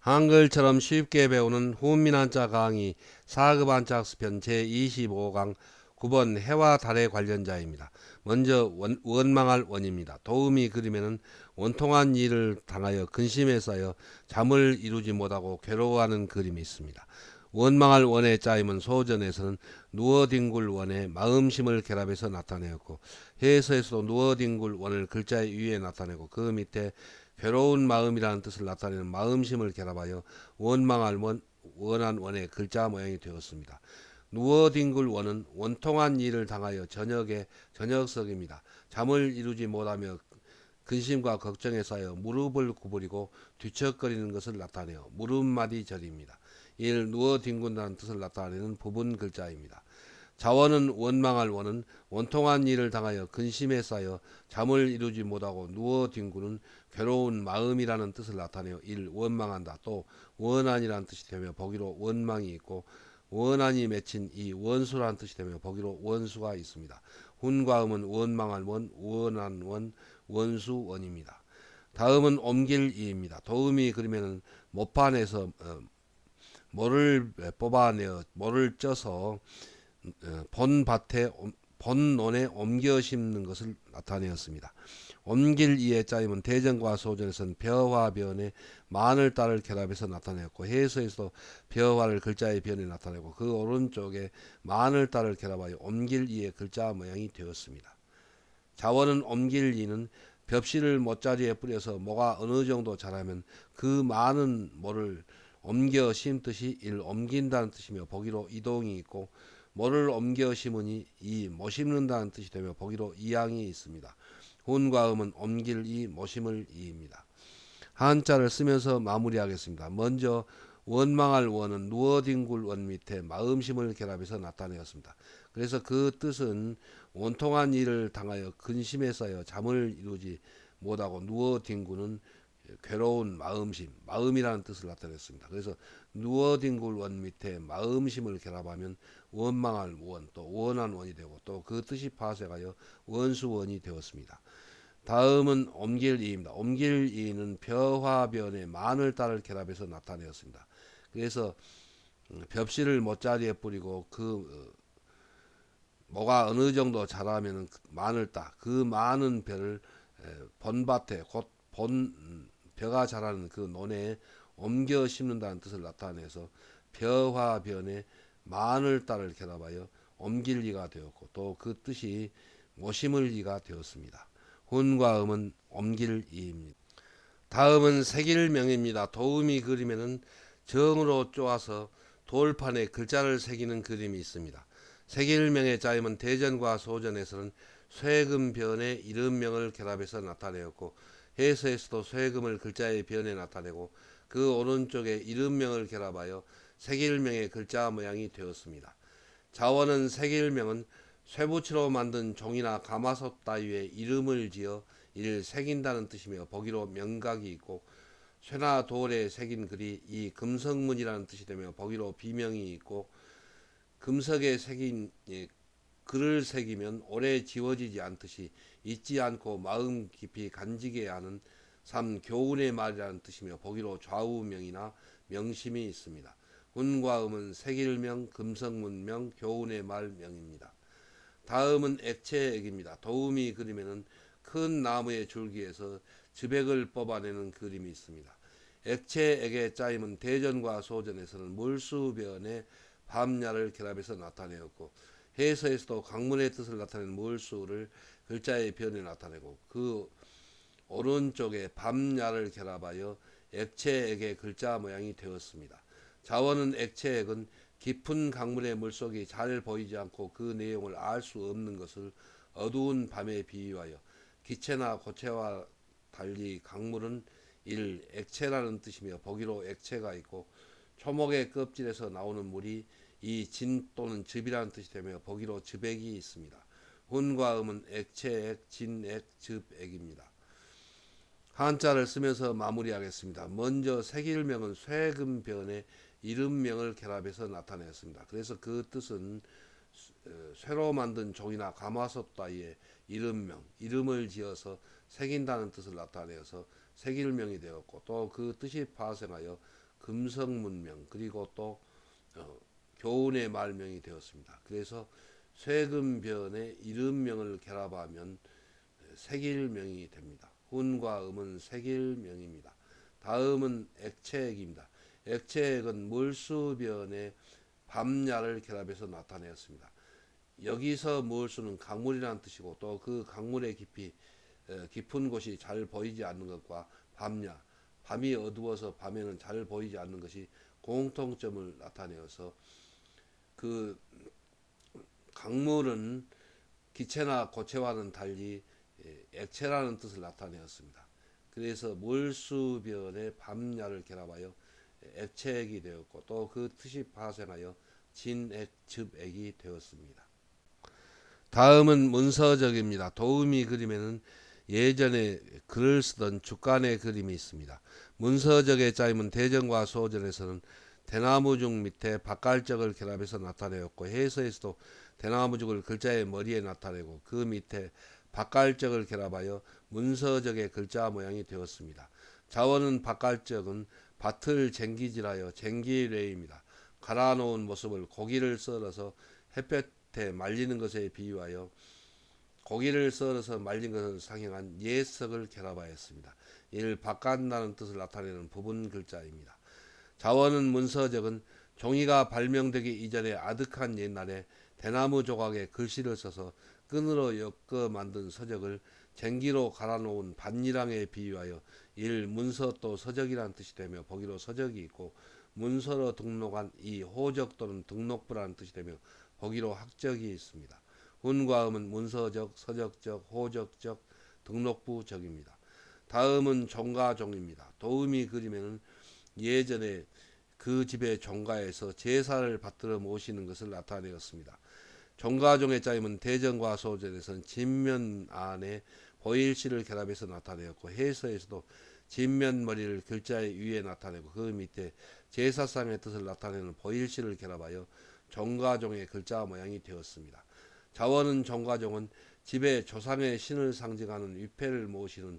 한글처럼 쉽게 배우는 훈민 한자 강의 4급 한자 학습편 제25강 9번 해와 달의 관련자입니다. 먼저 원, 원망할 원입니다. 도움이 그림에는 원통한 일을 당하여 근심에 쌓여 잠을 이루지 못하고 괴로워하는 그림이 있습니다. 원망할 원의 짜임은 소전에서는 누워뒹굴 원의 마음심을 결합해서 나타내었고 해서에서도 누워뒹굴 원을 글자 위에 나타내고 그 밑에 괴로운 마음이라는 뜻을 나타내는 마음심을 결합하여 원망할 원, 원한 원의 글자 모양이 되었습니다. 누워뒹굴 원은 원통한 일을 당하여 저녁에 저녁석입니다. 잠을 이루지 못하며 근심과 걱정에 쌓여 무릎을 구부리고 뒤척거리는 것을 나타내어 무릎마디 절입니다. 이를 누워 뒹군다는 뜻을 나타내는 부분 글자입니다. 자원은 원망할 원은 원통한 일을 당하여 근심에 쌓여 잠을 이루지 못하고 누워 뒹구는 괴로운 마음이라는 뜻을 나타내어 일 원망한다. 또 원한이라는 뜻이 되며 보기로 원망이 있고 원한이 맺힌 이 원수라는 뜻이 되며 보기로 원수가 있습니다. 훈과 음은 원망할 원, 원한 원, 원수 원입니다. 다음은 옮길 이입니다. 도움이 그러면은 모판에서 어, 모를 뽑아내어 모를 쪄서 어, 본 밭에 본 논에 옮겨 심는 것을 나타내었습니다. 옮길 이의 짜임은 대전과 소전에서는 벼와 변에 마늘 딸을 결합해서 나타내었고 해서에서 벼화를 글자의 변에 나타내고 그 오른쪽에 마늘 딸을 결합하여 옮길 이의 글자 모양이 되었습니다. 자원은 옮길 이는 벽실을 못자리에 뿌려서 뭐가 어느 정도 자라면 그 많은 모를 옮겨 심듯이 일 옮긴다는 뜻이며 보기로 이동이 있고 뭐를 옮겨 심으니 이못 심는다는 뜻이 되며 보기로 이양이 있습니다. 혼과 음은 옮길 이 모심을 이입니다. 한자를 쓰면서 마무리하겠습니다. 먼저 원망할 원은 누워뒹굴 원 밑에 마음심을 결합해서 나타내었습니다. 그래서 그 뜻은 원통한 일을 당하여 근심에 쌓여 잠을 이루지 못하고 누워뒹구는 괴로운 마음심, 마음이라는 뜻을 나타냈습니다. 그래서 누워뒹굴 원 밑에 마음심을 결합하면 원망할 원, 또 원한 원이 되고 또 그 뜻이 파쇄하여 원수원이 되었습니다. 다음은 옮길이입니다. 옮길이는 벼화변에 마늘 딸을 결합해서 나타내었습니다. 그래서 벽실을 못자리에 뿌리고 그 어, 뭐가 어느 정도 자라면 마늘 따, 그 많은 벼를 본밭에 곧 본 벼가 자라는 그 논에 옮겨 심는다는 뜻을 나타내서 벼화변에 마늘딸을 결합하여 옮길 리가 되었고 또 그 뜻이 모심을 리가 되었습니다. 혼과 음은 옮길 이입니다. 다음은 색일명입니다. 도움이 그림에는 정으로 쪼아서 돌판에 글자를 새기는 그림이 있습니다. 색일명의 짜임은 대전과 소전에서는 쇠금변의 이름명을 결합해서 나타내었고 해서에서도 쇠금을 글자의 변에 나타내고 그 오른쪽에 이름명을 결합하여 색일명의 글자 모양이 되었습니다. 자원은 색일명은 쇠붙이로 만든 종이나 가마솥 따위에 이름을 지어 이를 새긴다는 뜻이며 보기로 명각이 있고 쇠나 돌에 새긴 글이 이 금성문이라는 뜻이 되며 보기로 비명이 있고 금석에 새긴 예, 글을 새기면 오래 지워지지 않듯이 잊지 않고 마음 깊이 간직해 하는 삼 교훈의 말이라는 뜻이며 보기로 좌우명이나 명심이 있습니다. 운과 음은 색일명, 금성문명, 교훈의 말명입니다. 다음은 액체액입니다. 도움이 그림에는 큰 나무의 줄기에서 즈백을 뽑아내는 그림이 있습니다. 액체액의 짜임은 대전과 소전에서는 물수변에 밤야를 결합해서 나타내었고 해서에서도 강문의 뜻을 나타내는 물수를 글자의 변에 나타내고 그 오른쪽에 밤야를 결합하여 액체액의 글자 모양이 되었습니다. 자원은 액체액은 깊은 강물의 물속이 잘 보이지 않고 그 내용을 알 수 없는 것을 어두운 밤에 비유하여 기체나 고체와 달리 강물은 일 액체라는 뜻이며 보기로 액체가 있고 초목의 껍질에서 나오는 물이 이 진 또는 즙이라는 뜻이 되며 보기로 즙액이 있습니다. 혼과 음은 액체액, 진액, 즙액입니다. 한자를 쓰면서 마무리하겠습니다. 먼저 색일명은 쇠금변의 이름명을 결합해서 나타냈습니다. 그래서 그 뜻은 어, 쇠로 만든 종이나 가마솥 따위의 이름명, 이름을 지어서 새긴다는 뜻을 나타내어서 색일명이 되었고 또 그 뜻이 파생하여 금성문명 그리고 또 어, 교훈의 말명이 되었습니다. 그래서 쇠금변의 이름명을 결합하면 색일명이 됩니다. 훈과 음은 색일명입니다. 다음은 액체액입니다. 액체액은 물수변의 밤야를 결합해서 나타내었습니다. 여기서 물수는 강물이라는 뜻이고 또 그 강물의 깊이 에, 깊은 곳이 잘 보이지 않는 것과 밤야 밤이 어두워서 밤에는 잘 보이지 않는 것이 공통점을 나타내어서 그 강물은 기체나 고체와는 달리 예, 액체라는 뜻을 나타내었습니다. 그래서 물수변의 밤야를 결합하여 액체액이 되었고 또 그 뜻이 파생하여 진액, 즙액이 되었습니다. 다음은 문서적입니다. 도우미 그림에는 예전에 글을 쓰던 주간의 그림이 있습니다. 문서적의 짜임은 대전과 소전에서는 대나무죽 밑에 박갈적을 결합해서 나타내었고 해서에서도 대나무죽을 글자의 머리에 나타내고 그 밑에 박갈적을 결합하여 문서적의 글자 모양이 되었습니다. 자원은 박갈적은 밭을 쟁기질하여 쟁기례입니다. 갈아놓은 모습을 고기를 썰어서 햇볕에 말리는 것에 비유하여 고기를 썰어서 말린 것을 상형한 예석을 결합하였습니다. 이를 바깥나는 뜻을 나타내는 부분 글자입니다. 자원은 문서적은 종이가 발명되기 이전에 아득한 옛날에 대나무 조각에 글씨를 써서 끈으로 엮어 만든 서적을 쟁기로 갈아놓은 반일항에 비유하여 일 문서 또 서적이라는 뜻이 되며 보기로 서적이 있고 문서로 등록한 이 호적 또는 등록부라는 뜻이 되며 보기로 학적이 있습니다. 훈과 음은 문서적, 서적적, 호적적, 등록부적입니다. 다음은 종가종입니다. 도우미 그림에는 예전에 그 집의 종가에서 제사를 받들어 모시는 것을 나타내었습니다. 종가종의 짜임은 대전과 소전에서는 진면 안에 보일시를 결합해서 나타내었고 해서에서도 진면 머리를 글자 위에 나타내고 그 밑에 제사상의 뜻을 나타내는 보일시를 결합하여 종가종의 글자 모양이 되었습니다. 자원은 종가종은 집에 조상의 신을 상징하는 위패를 모시는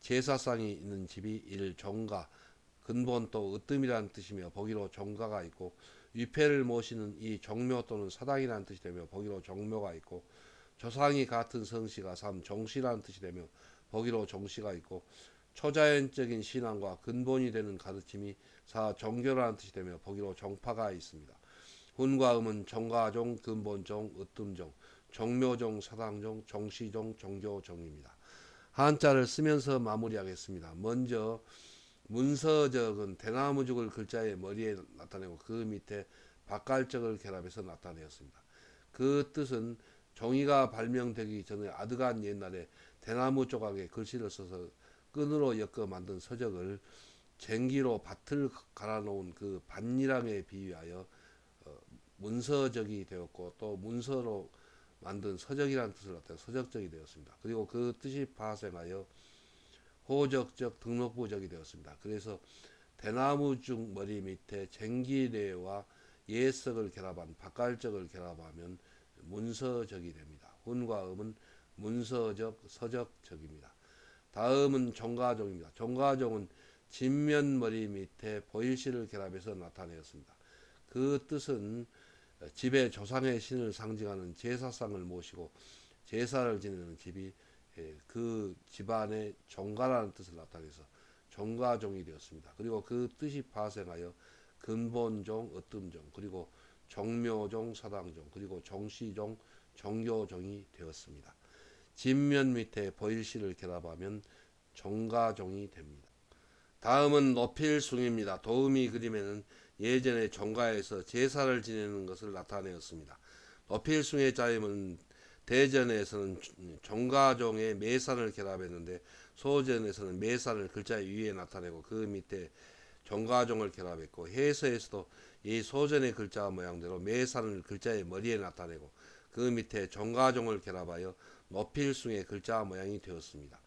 제사상이 있는 집이 일 종가 근본 또 으뜸이라는 뜻이며 보기로 종가가 있고 위패를 모시는 이 종묘 또는 사당이라는 뜻이 되며 보기로 종묘가 있고 조상이 같은 성씨가 삼 종씨라는 뜻이 되며 보기로 종씨가 있고 초자연적인 신앙과 근본이 되는 가르침이 사 종교라는 뜻이 되며 보기로 종파가 있습니다. 훈과 음은 종가종, 근본종, 으뜸종, 종묘종, 사당종, 종시종, 종교종입니다. 한자를 쓰면서 마무리하겠습니다. 먼저 문서적은 대나무죽을 글자의 머리에 나타내고 그 밑에 박갈적을 결합해서 나타내었습니다. 그 뜻은 종이가 발명되기 전에 아득한 옛날에 대나무 조각에 글씨를 써서 끈으로 엮어 만든 서적을 쟁기로 밭을 갈아놓은 그 반일항에 비유하여 어, 문서적이 되었고 또 문서로 만든 서적이라는 뜻을 나타내 서적적이 되었습니다. 그리고 그 뜻이 파생하여 호적적 등록부적이 되었습니다. 그래서 대나무죽 머리 밑에 쟁기례와 예석을 결합한 박갈적을 결합하면 문서적이 됩니다. 훈과 음은 문서적, 서적적입니다. 다음은 종가종입니다. 종가종은 진면머리 밑에 보일시를 결합해서 나타내었습니다. 그 뜻은 집의 조상의 신을 상징하는 제사상을 모시고 제사를 지내는 집이 예, 그 집안의 종가라는 뜻을 나타내서 종가종이 되었습니다. 그리고 그 뜻이 파생하여 근본종, 으뜸종, 그리고 종묘종, 사당종, 그리고 종시종, 종교종이 되었습니다. 진면 밑에 보일시를 결합하면 종가종이 됩니다. 다음은 노필숭입니다. 도우미 그림에는 예전에 종가에서 제사를 지내는 것을 나타내었습니다. 노필숭의 자임은 대전에서는 종가종의 매산을 결합했는데 소전에서는 매산을 글자 위에 나타내고 그 밑에 종가종을 결합했고 해서에서도 이 소전의 글자 모양대로 매산을 글자의 머리에 나타내고 그 밑에 종가종을 결합하여 노필숭의 글자 모양이 되었습니다.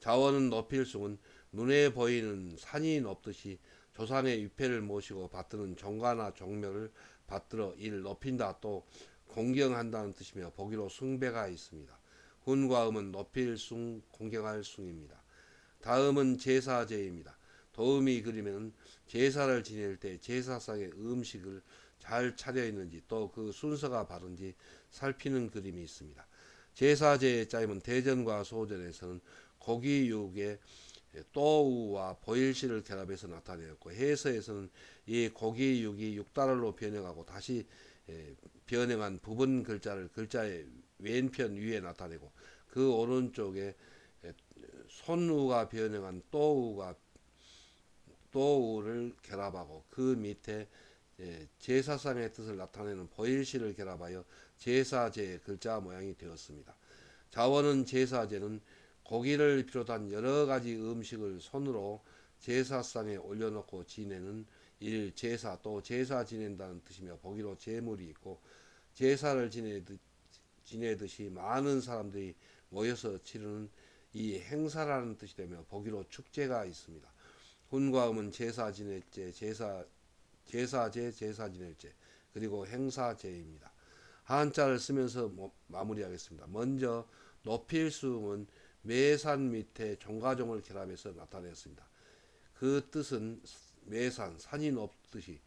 자원은 노필숭은 눈에 보이는 산이 높듯이 조상의 위패를 모시고 받드는 종가나 종묘를 받들어 일 높인다 또 공경한다는 뜻이며 보기로 숭배가 있습니다. 훈과 음은 높일 숭, 공경할 숭입니다. 다음은 제사제입니다. 도우미 그림에는 제사를 지낼 때 제사상의 음식을 잘 차려 있는지 또 그 순서가 바른지 살피는 그림이 있습니다. 제사제의 짜임은 대전과 소전에서는 고기 육에 또우와 보일시를 결합해서 나타내었고 해서에서는 이 고기 육이 육달로 변형하고 다시 에, 변형한 부분 글자를 글자의 왼편 위에 나타내고 그 오른쪽에 에, 손우가 변형한 또우가 또우를 결합하고 그 밑에 예, 제사상의 뜻을 나타내는 보일시를 결합하여 제사제의 글자 모양이 되었습니다. 자원은 제사제는 고기를 비롯한 여러 가지 음식을 손으로 제사상에 올려놓고 지내는 일 제사 또 제사 지낸다는 뜻이며 보기로 제물이 있고 제사를 지내듯, 지내듯이 많은 사람들이 모여서 치르는 이 행사라는 뜻이 되며 보기로 축제가 있습니다. 훈과 음은 제사 지낼제, 제사 제사제, 제사 지낼제, 그리고 행사제입니다. 한자를 쓰면서 뭐, 마무리하겠습니다. 먼저 높일수음은 매산 밑에 종가종을 결합해서 나타냈습니다. 그 뜻은 매산, 산이 높듯이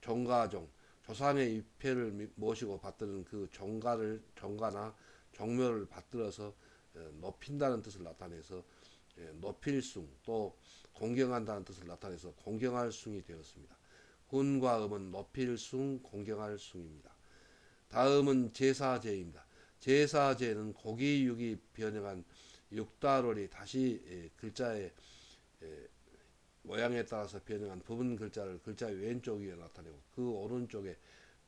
종가종, 조상의 위패를 모시고 받드는 그 종가를 종가나 종묘를 받들어서 어, 높인다는 뜻을 나타내서 예, 높일숭 또 공경한다는 뜻을 나타내서 공경할 숭이 되었습니다. 훈과 음은 높일 숭, 공경할 숭입니다. 다음은 제사제입니다. 제사제는 고기 육이 변형한 육다롤이 다시 예, 글자의 예, 모양에 따라서 변형한 부분 글자를 글자 왼쪽 위에 나타내고 그 오른쪽에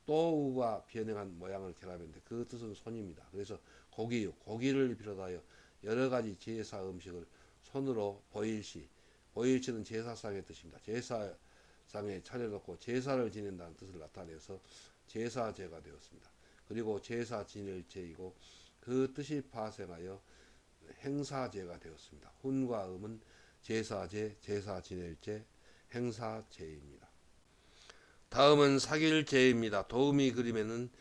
또우가 변형한 모양을 결합했는데 그 뜻은 손입니다. 그래서 고기육, 고기를 비롯하여 여러 가지 제사 음식을 손으로 보일시, 보일시는 제사상의 뜻입니다. 제사상에 차려놓고 제사를 지낸다는 뜻을 나타내서 제사제가 되었습니다. 그리고 제사 지낼 제이고 그 뜻이 파생하여 행사제가 되었습니다. 훈과 음은 제사제, 제사 지낼제, 행사제입니다. 다음은 사길제입니다. 도우미 그림에는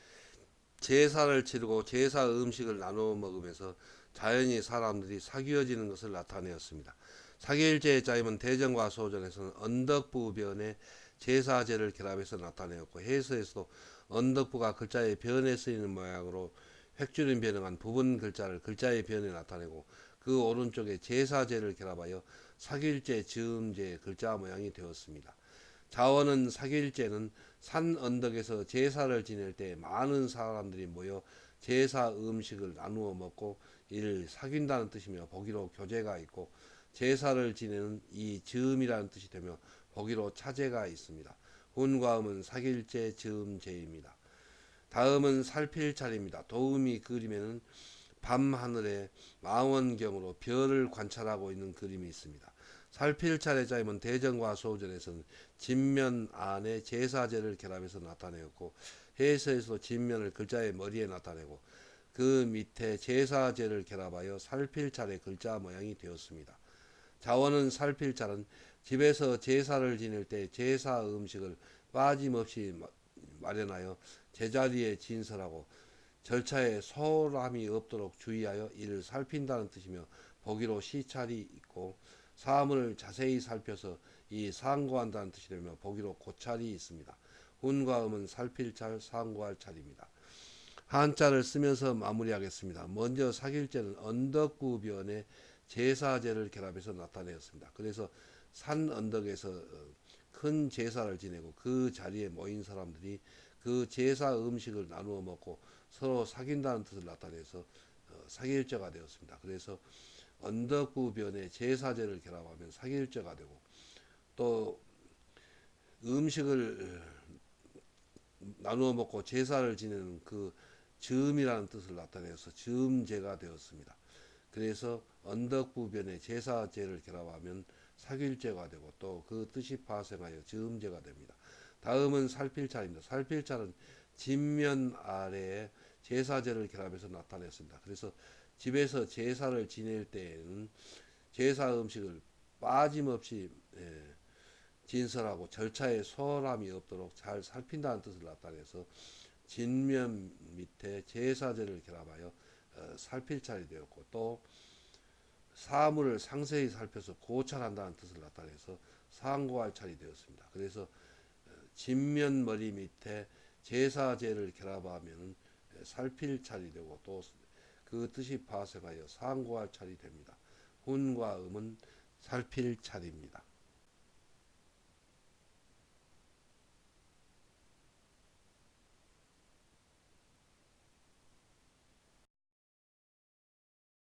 제사를 치르고 제사 음식을 나누어 먹으면서 자연히 사람들이 사귀어지는 것을 나타내었습니다. 사길제의 짜임은 대전과 소전에서는 언덕부변에 제사제를 결합해서 나타내었고 해서에서도 언덕부가 글자의 변에 쓰이는 모양으로 획줄인 변형한 부분 글자를 글자의 변에 나타내고 그 오른쪽에 제사제를 결합하여 사길제, 즈음제 글자 모양이 되었습니다. 자원은 사길제는 산 언덕에서 제사를 지낼 때 많은 사람들이 모여 제사 음식을 나누어 먹고 이를 사귄다는 뜻이며 보기로 교제가 있고 제사를 지내는 이 즈음이라는 뜻이 되며 보기로 차제가 있습니다. 훈과 음은 사길제, 즈음제입니다. 다음은 살필 차례입니다. 도우미 그림에는 밤하늘에 망원경으로 별을 관찰하고 있는 그림이 있습니다. 살필 차례자임은 대전과 소전에서는 진면 안에 제사제를 결합해서 나타내었고 해서에서 진면을 글자의 머리에 나타내고 그 밑에 제사제를 결합하여 살필 차례 글자 모양이 되었습니다. 자원은 살필 차는 집에서 제사를 지낼 때 제사 음식을 빠짐없이 마련하여 제자리에 진설하고 절차에 소람이 없도록 주의하여 이를 살핀다는 뜻이며 보기로 시찰이 있고 사물을 자세히 살펴서 이 상고한다는 뜻이 되며 보기로 고찰이 있습니다. 훈과 음은 살필 찰, 상고할 찰입니다. 한자를 쓰면서 마무리하겠습니다. 먼저 사길제는 언덕구변에 제사제를 결합해서 나타내었습니다. 그래서 산 언덕에서 어, 큰 제사를 지내고 그 자리에 모인 사람들이 그 제사 음식을 나누어 먹고 서로 사귄다는 뜻을 나타내서 어, 사길제가 되었습니다. 그래서 언덕구변에 제사제를 결합하면 사길제가 되고 또 음식을 나누어 먹고 제사를 지내는 그 즈음이라는 뜻을 나타내서 즈음제가 되었습니다. 그래서 언덕구변에 제사제를 결합하면 사길제가 되고 또 그 뜻이 파생하여 즈음제가 됩니다. 다음은 살필차입니다. 살필차는 진면 아래에 제사제를 결합해서 나타냈습니다. 그래서 집에서 제사를 지낼 때에는 제사 음식을 빠짐없이 예, 진설하고 절차에 소홀함이 없도록 잘 살핀다는 뜻을 나타내서 진면 밑에 제사제를 결합하여 어, 살필찰이 되었고 또 사물을 상세히 살펴서 고찰한다는 뜻을 나타내서 상고할찰이 되었습니다. 그래서 어, 진면 머리 밑에 제사제를 결합하면 살필찰이 되고 또 그 뜻이 파생하여 상고할찰이 됩니다. 훈과 음은 살필찰입니다.